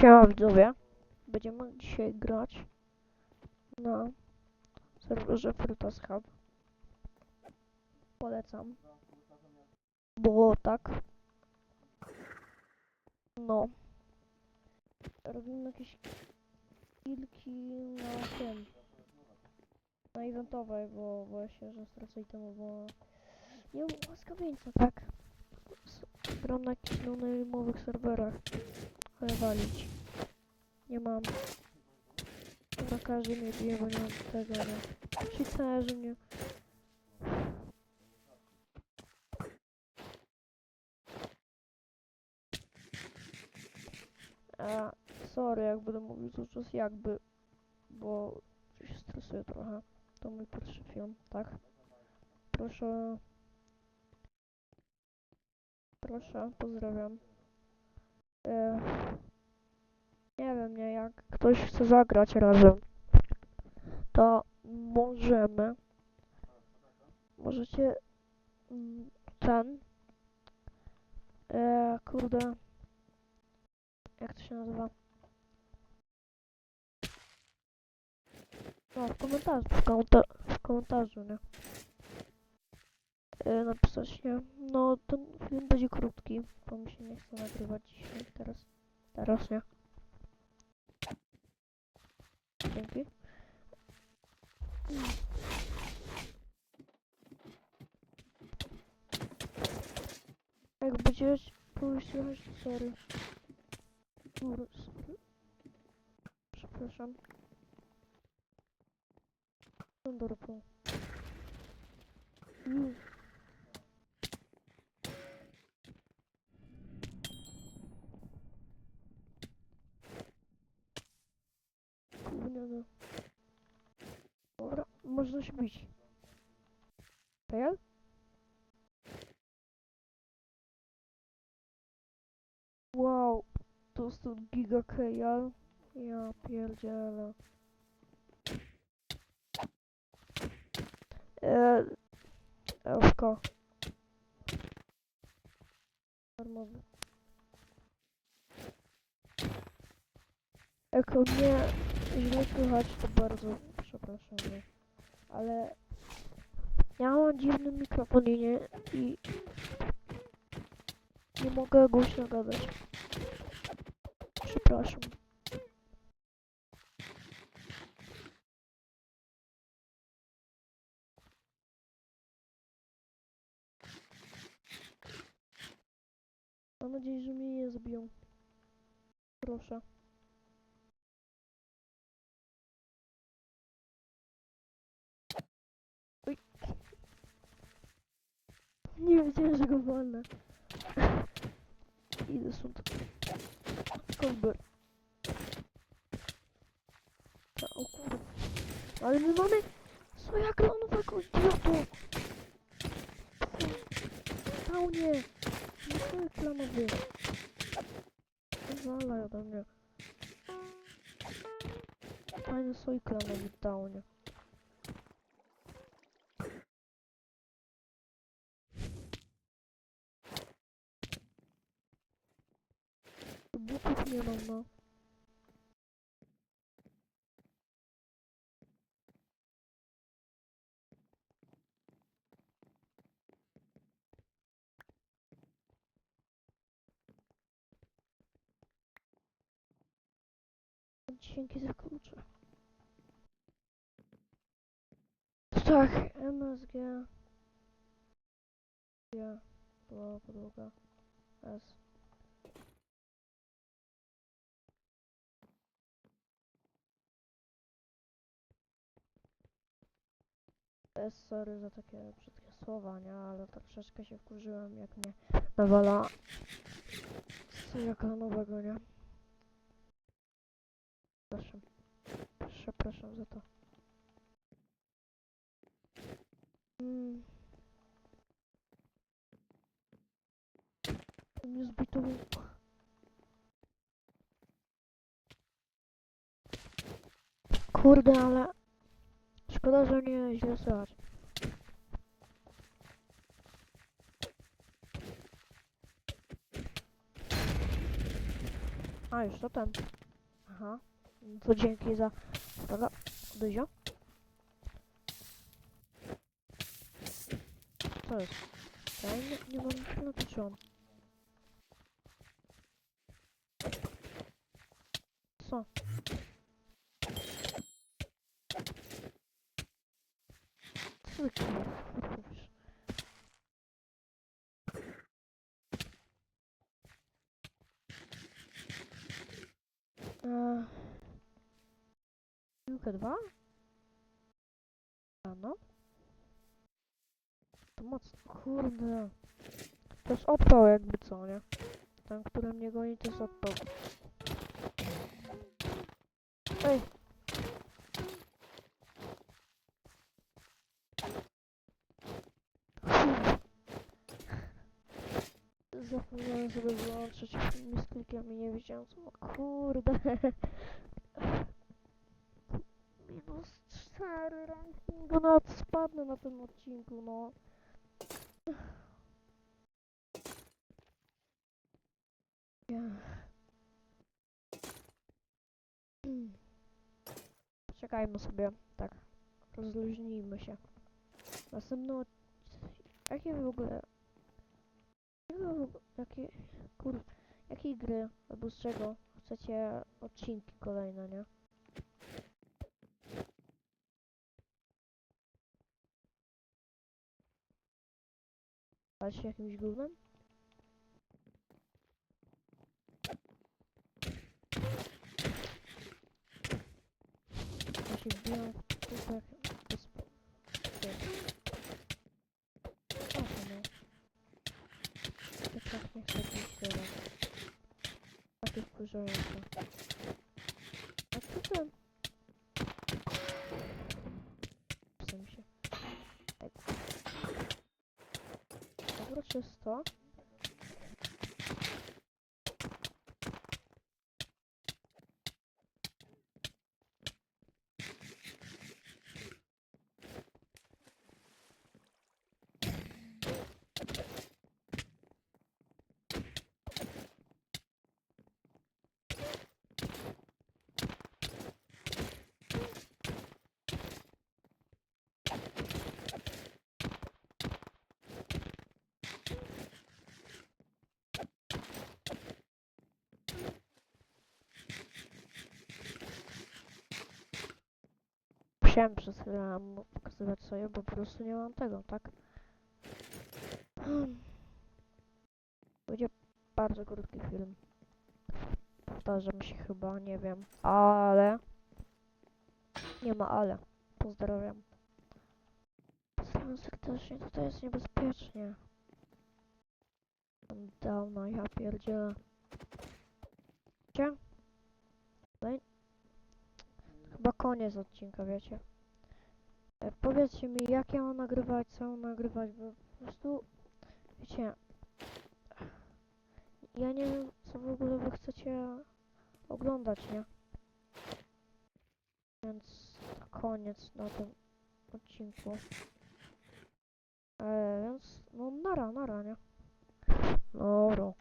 Siema widzowie. Będziemy dzisiaj grać na serwerze Frutas Hub. Polecam. Było tak. No. Robimy jakieś kilki na tym. Na eventowej, bo boję się, że stracę temu, bo nie łaskawieńca, tak? Gram na jakichś no serwerach. Walić. Nie mam. Na każdy mnie bije, bo nie mam tego, nie. Cheaterzy nie. A, sorry, jak będę mówił cały czas jakby, bo się stresuję trochę. To mój pierwszy film, tak? Proszę. Proszę, pozdrawiam. E, nie wiem, nie, jak ktoś chce zagrać razem, to możemy. Możecie mm, ten. E, kurde. Jak to się nazywa? No, w komentarzu, w, komenta w komentarzu, nie? E, napisać, nie? No, ten film będzie krótki, bo mi się nie chce nagrywać dzisiaj, teraz. Teraz nie. Dzięki. Jak będziesz pójść sorry. Sorry. Przepraszam. Wonderful. Mm. Gówniane. Można się bić. Tak? Wow, to jest tu giga kejal. Ja pierdzielę. Eee, Elfko. Darmowy. Jak o mnie źle słychać, to bardzo przepraszam, nie? Ale ja mam dziwny mikrofon i nie, i nie mogę głośno gadać. Przepraszam. Mam nadzieję, że mnie nie zabiją. Proszę. Nie wiedziałem, że go wolę. Idę stąd. Kolber. O kurde. Ale my mamy soja klonowego idiotu. Paunie. Nie soja klonowy. Zwalaj ode mnie. Fajny soj klonowy w downie. Butów nie mam, no. Dzięki za klucze. Tak, MSG. Ja, była podłoga. S. S, sorry za takie brzydkie słowa, nie? Ale troszeczkę się wkurzyłem, jak mnie nawala z nowego, nie? Przepraszam. Przepraszam za to. Mm. Nie zbitował. Kurde, ale szkoda, że nie źle słychać. A, już to ten. Aha. To dzięki za... Dobra. Co jest? Ja nie, nie mam pilnoty czy on. Co? Co ty robisz? Piłkę dwa? A no. To mocno. Kurde. To jest odpał jakby co, nie? Ten, który mnie goni, to jest odpał. Ej! Zapomniałem sobie wyłączyć z klikiem i nie wiedziałem co. Kurde. Minus 4 rankingu, nawet spadnę na tym odcinku, no. Ja. Poczekajmy sobie, tak. Rozluźnijmy się. Następny. Jakie, w ogóle- jakie... Kur... Jakiej gry, albo z czego chcecie odcinki kolejne, nie? Ale się jakimś gównem? Się wbijam w tutaj bez... O, to no. Ja tak nie chcę być teraz. Takie wkurzające. 600. Musiałem przez chwilę pokazywać sobie, bo po prostu nie mam tego, tak? Hmm. Będzie bardzo krótki film. Powtarzam się chyba, nie wiem. Ale... Nie ma ale. Pozdrawiam. Pozdrawiam serdecznie, tutaj jest niebezpiecznie. Downa, ja pierdzielę. Gdzie? Tutaj? Chyba koniec odcinka, wiecie. E, powiedzcie mi, jak ja mam nagrywać, co mam nagrywać, bo po prostu, wiecie, ja nie wiem, co w ogóle wy chcecie oglądać, nie? Więc koniec na tym odcinku. E, więc, no, nara, nara, nie? Noro.